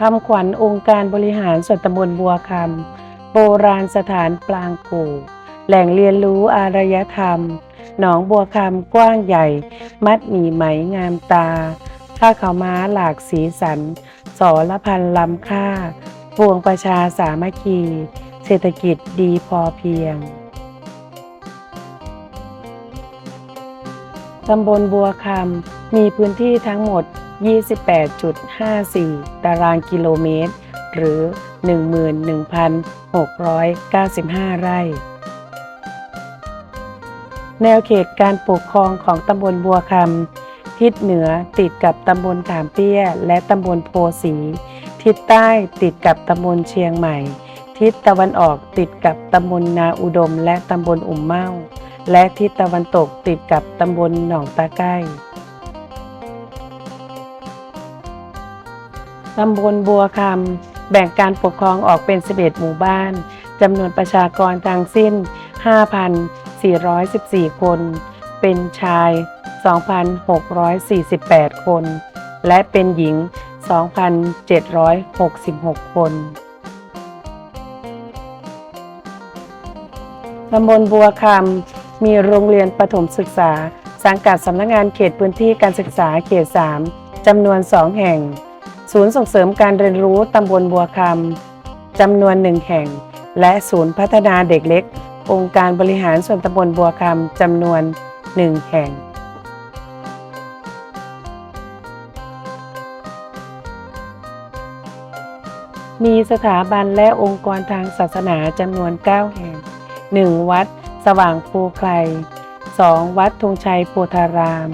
คำขวัญองค์การบริหารส่วนตำบลบัวคำโบราณสถานปลางกู่ แหล่งเรียนรู้อารยธรรม หนองบัวคำกว้างใหญ่ มัดหมี่ไหมงามตาผ้าขาวม้าหลากสีสัน สอละพันลำค่าปวงประชาสามัคคี เศรษฐกิจดีพอเพียง ตำบลบัวคำมีพื้นที่ทั้งหมด 28.54 ตารางกิโลเมตร หรือ 11,695 ไร่ แนวเขตการปกครองของตำบลบัวคำทิศเหนือติดกับตำบลขามเปี้ย และตำบลโพสี ทิศใต้ติดกับตำบลเชียงใหม่ ทิศตะวันออกติดกับตำบลนาอุดม และตำบลอุ่มเมาและทิศตะวันตกติดกับตำบลหนองตาใกล้ ตำบลบัวคำแบ่งการปกครองออกเป็น 11 หมู่บ้านจำนวนประชากรทั้งสิ้น 5,414 คน เป็นชาย 2,648 คน และเป็นหญิง 2,766 คนตำบลบัวคำมีโรงเรียนประถมศึกษา สังกัดสำนักงานเขตพื้นที่การศึกษาเขต 3จำนวน 2 แห่ง ศูนย์ส่งเสริมการเรียนรู้ตำบลบัวคำจำนวนหนึ่งแห่ง และศูนย์พัฒนาเด็กเล็ก องค์การบริหารส่วนตำบลบัวคำจำนวนหนึ่งแห่งมีสถาบันและองค์กรทางศาสนาจำนวน 9 แห่ง 1. วัด สว่างภูไคล 2. วัดธงชัยโพธาราม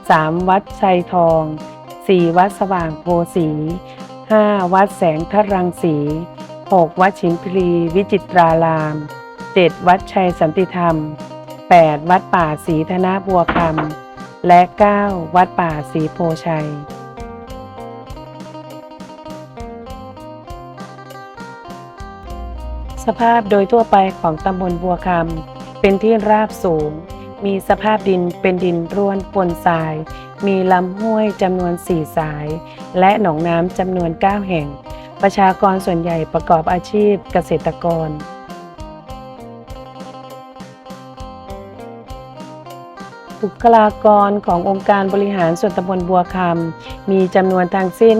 3. วัดชัยทอง 4. วัดสว่างโพสี 5. วัดแสงทรังสี 6. วัดชิมพลีวิจิตราราม 7. วัดชัยสันติธรรม 8. วัดป่าศรีธนบัวคำและ 9. วัดป่าศรีโพชัยสภาพโดยทั่วไปของตำบลบัวคำเป็นที่ราบสูง มีสภาพดินเป็นดินร่วนปนทราย มีลำห้วยจำนวน 4 สาย และหนองน้ำจำนวน 9 แห่ง ประชากรส่วนใหญ่ประกอบอาชีพเกษตรกร บุคลากรขององค์การบริหารส่วนตำบลบัวคำมีจำนวนทั้งสิ้น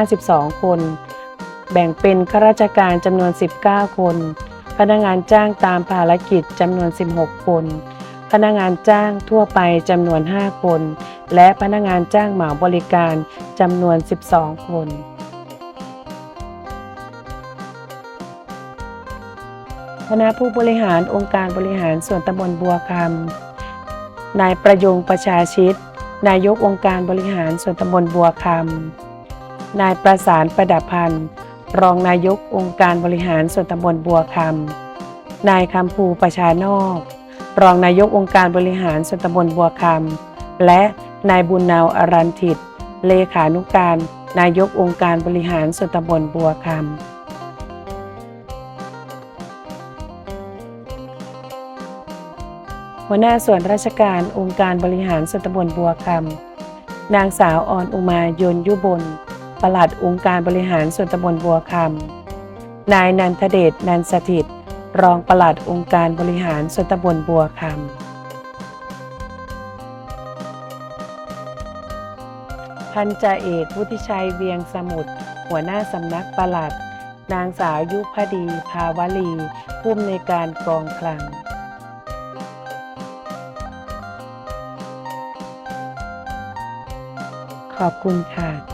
52 คน แบ่งเป็นข้าราชการจำนวน 19 คน พนักงานจ้างตามภารกิจจำนวน 16 คน พนักงานจ้างทั่วไปจำนวน 5 คน และพนักงานจ้างเหมาบริการจำนวน 12 คนคณะผู้บริหารองค์การบริหารส่วนตำบลบัวคำนายประยงประชาชิต นายกองค์การบริหารส่วนตำบลบัวคำนายประสานประดับพันธ์รองนายกองค์การบริหารส่วนตำบลบัวคำนายคำภูประชานอก รองนายกองค์การบริหารส่วนตำบลบัวคำและนายบุญนาวอรันทิตเลขานุการนายกองค์การบริหารส่วนตำบลบัวคำหัวหน้าส่วนราชการองค์การบริหารส่วนตำบลบัวคำนางสาวออนอุมายนยุบลปลัดองค์การบริหารส่วนตำบลบัวคำนายนันทเดชนันสถิต รองปลัดองค์การบริหารส่วนตำบลบัวคำพันจ่าเอกวุฒิชัยเวียงสมุทรหัวหน้าสำนักปลัด นางสาวยุพดี ภาวลี ผู้อำนวยการกองคลัง ขอบคุณค่ะ